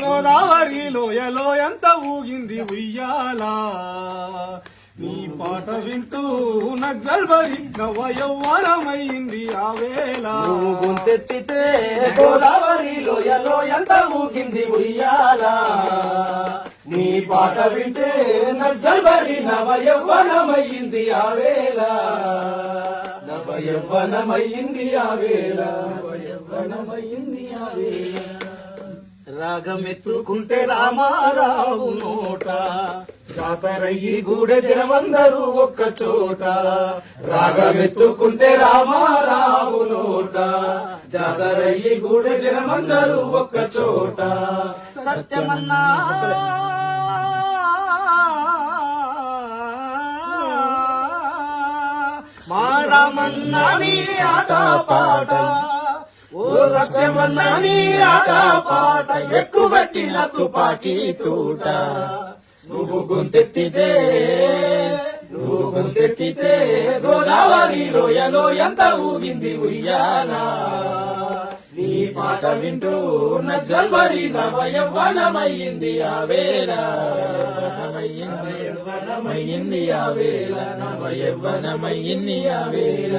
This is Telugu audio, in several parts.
గోదావరి లోయలో ఎంత ఊగింది ఉయ్యాలా? నీ పాట వింటూ నక్సల్బరి నవ యవ్వనమైంది ఆ వేళ. నువ్వు గొంతెత్తితే గోదావరి లోయలో ఎంత ఊగింది ఉయ్యాలా? నీ పాట వింటే నక్సల్బరి నవ యవ్వనమయ్యింది ఆ వేళ. నవ యవ్వనమయ్యింది ఆ రాగమెత్తుకుంటే రామారావు నోట. జాతరయ్యి గూడె జనమందరూ ఒక్క చోట. రాగమెత్తుకుంటే రామారావు నోట. జాతరయ్యి గూడె జనమందరూ ఒక్క చోట. సత్యమన్నా. మా రామన్నా నీ ఆట పాట. ఓ సత్యమన్నా నీ ఆట పాట ఎక్కుబట్టిన తుపాకీ తూట. నువ్వు గుంతెత్తితే నువ్వు గుంతెత్తితే గోదావరి లోయలో ఎంత ఊగింది ఉయ్యాలా. నీ పాట వింటూ నజల్బరి నవయవ్వనమయ్యింది ఆ వేళ. నవయవ్వనమయ్యింది యవ్వనమయ్యింది ఆ వేళ నవయవ్వనమయ్యింది ఆ వేళ.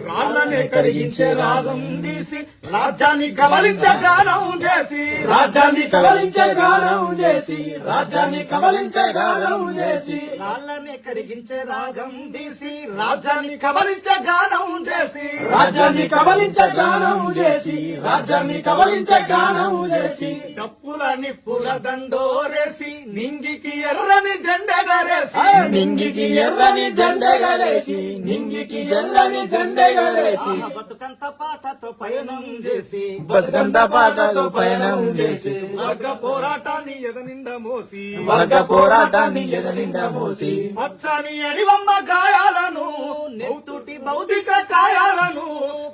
రాళ్ళనే కరిగించే రాగం తీసి రాజ్యాన్ని కబలించే గానం చేసి రాజ్యాన్ని కబలించే గానం చేసి రాజ్యాన్ని కబలించే గానం చేసి రాళ్ళనే కరిగించే రాగం తీసి రాజ్యాన్ని కబలించే గానం చేసి రాజ్యాన్ని కబలించే గానం చేసి రాజ్యాన్ని కబలించే గానం చేసి డప్పుల నిప్పుల దండోరేసి నింగికి ఎర్రని జెండెగరేసి నింగికి ఎర్రని జెండెగరేసి నింగికి ఎర్రని జెండెగరేసి బతుకంత పాటతో పయనం చేసి బతుకంత పాటతో పయనం చేసి వర్గ పోరాటాన్ని ఎదనిండ మోసి వర్గ పోరాటాన్ని ఎదనిండ మోసి పచ్చని అడివమ్మ గాయాలను నెత్తుటి భౌతిక కాయాలను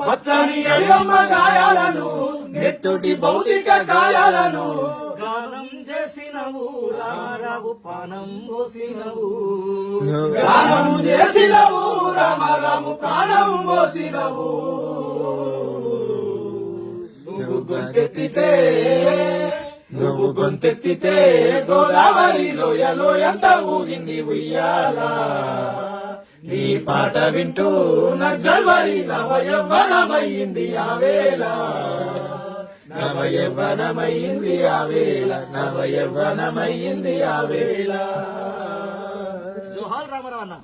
పచ్చని అడివమ్మ గాయాలను నెత్తుటి భౌతిక కాయాలను గానం చేసినవు రామారావు పానం పోసినవు. గానం చేసినవు రామారావు ప్రాణం పోసినవు. గొంతెత్తితే నువ్వు గొంతెత్తితే గోదావరి లోయలో ఎంత ఊగింది ఉయ్యాలా. నీ పాట వింటూ నక్సల్వరి నవయవ్వనమయ్యింది ఆ వేళ నవయవ్వనమయ్యింది ఆ వేళ నవయవ్వనమయ్యింది ఆ వేళ జోహార్ రామారావు. అన్న